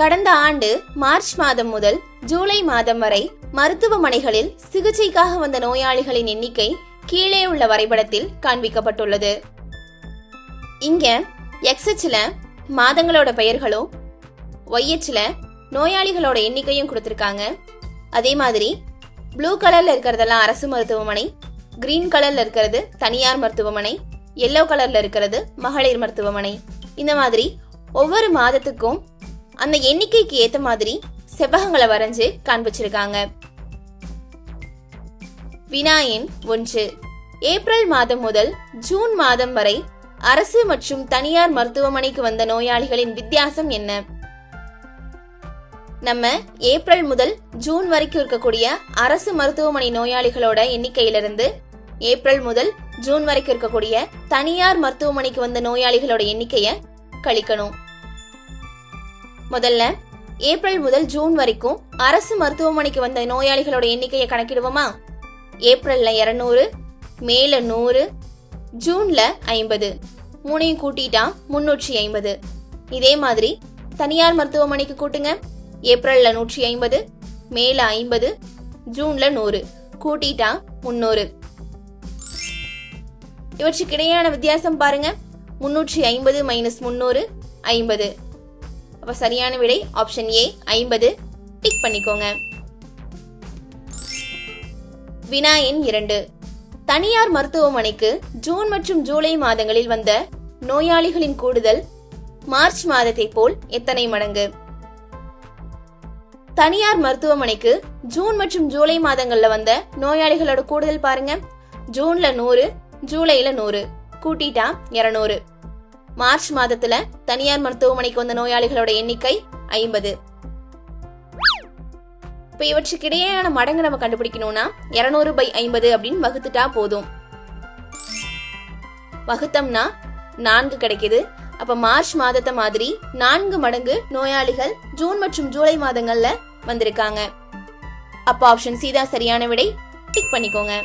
கடந்த ஆண்டு மார்ச் மாதம் முதல் ஜூலை மாதம் வரை மருத்துவமனைகளில் சிகிச்சைக்காக வந்த நோயாளிகளின் எண்ணிக்கை கீழே உள்ள வரைபடத்தில் காண்பிக்கப்பட்டுள்ளது. இங்க எக்ஸ்எச்ல மாதங்களோட பெயர்களும் ஒய்எச்ல நோயாளிகளோட எண்ணிக்கையும் கொடுத்துருக்காங்க. அதே மாதிரி ப்ளூ கலர்ல இருக்கிறதெல்லாம் அரசு மருத்துவமனை கிரீன் கலர்ல இருக்கிறது தனியார் மருத்துவமனை எல்லோ கலர்ல இருக்கிறது மகளிர் மருத்துவமனை. இந்த மாதிரி ஒவ்வொரு மாதத்துக்கும் அந்த எண்ணிக்கைக்கு ஏத்த மாதிரி செவ்வகங்களை வரைஞ்சு காண்பிச்சிருக்காங்க. வினாயின் ஒன்று. ஏப்ரல் மாதம் முதல் ஜூன் மாதம் வரை அரசு மற்றும் தனியார் மருத்துவமனைக்கு வந்த நோயாளிகளின் வித்தியாசம் என்ன? நம்ம ஏப்ரல் முதல் ஜூன் வரைக்கும் இருக்கக்கூடிய அரசு மருத்துவமனை நோயாளிகளோட எண்ணிக்கையிலிருந்து ஏப்ரல் முதல் ஜூன் வரைக்கும் இருக்கக்கூடிய தனியார் மருத்துவமனைக்கு வந்த நோயாளிகளோட எண்ணிக்கைய கழிக்கணும். முதல்ல ஏப்ரல் முதல் ஜூன் வரைக்கும் அரசு மருத்துவமனைக்கு வந்த நோயாளிகளோட எண்ணிக்கையை கணக்கிடுவோமா? ஏப்ரல்ல இருநூறு மேல நூறு ஜூன்ல ஐம்பது. மூணையும் கூட்டிட்டா முன்னூற்றி ஐம்பது. இதே மாதிரி தனியார் மருத்துவமனைக்கு கூட்டுங்க. ஏப்ரல்ல நூற்றி ஐம்பது மேல ஐம்பது ஜூன்ல நூறு. கூட்டிட்டா முன்னூறு. இவற்றுக்கிடையான வித்தியாசம் பாருங்க. முன்னூற்றி ஐம்பது மைனஸ் முன்னூறு ஐம்பது. அப்ப சரியான விடை ஆப்ஷன் ஏ ஐம்பது. டிக் பண்ணிக்கோங்க. வினா எண் இரண்டு. தனியார் மருத்துவமனைக்கு ஜூன் மற்றும் ஜூலை மாதங்களில் வந்த நோயாளிகளின் கூடுதல் மார்ச் மாதத்தை போல் எத்தனை மடங்கு? தனியார் மருத்துவமனைக்கு ஜூன் மற்றும் ஜூலை மாதங்கள்ல வந்த நோயாளிகளோட கூடுதல் பாருங்க. ஜூன்ல நூறு ஜூலைல நூறு. கூட்டிட்டா இருநூறு. மார்ச் மாதத்துல தனியார் மருத்துவமனைக்கு வந்த நோயாளிகளோட எண்ணிக்கை ஐம்பது. இப்ப இவற்றுக்கு இடையேயான மடங்கு நம்ம கண்டுபிடிக்கணும்னா இருநூறு பை ஐம்பது அப்படின்னு வகுத்துட்டா போதும். வகுத்தம்னா நான்கு கிடைக்குது. அப்ப மார்ச் மாதத்தை மாதிரி நான்கு மடங்கு நோயாளிகள் ஜூன் மற்றும் ஜூலை மாதங்கள்ல வந்திருக்காங்க. அப்ப ஆப்ஷன் சி தான் சரியான விடை. டிக் பண்ணிக்கோங்க.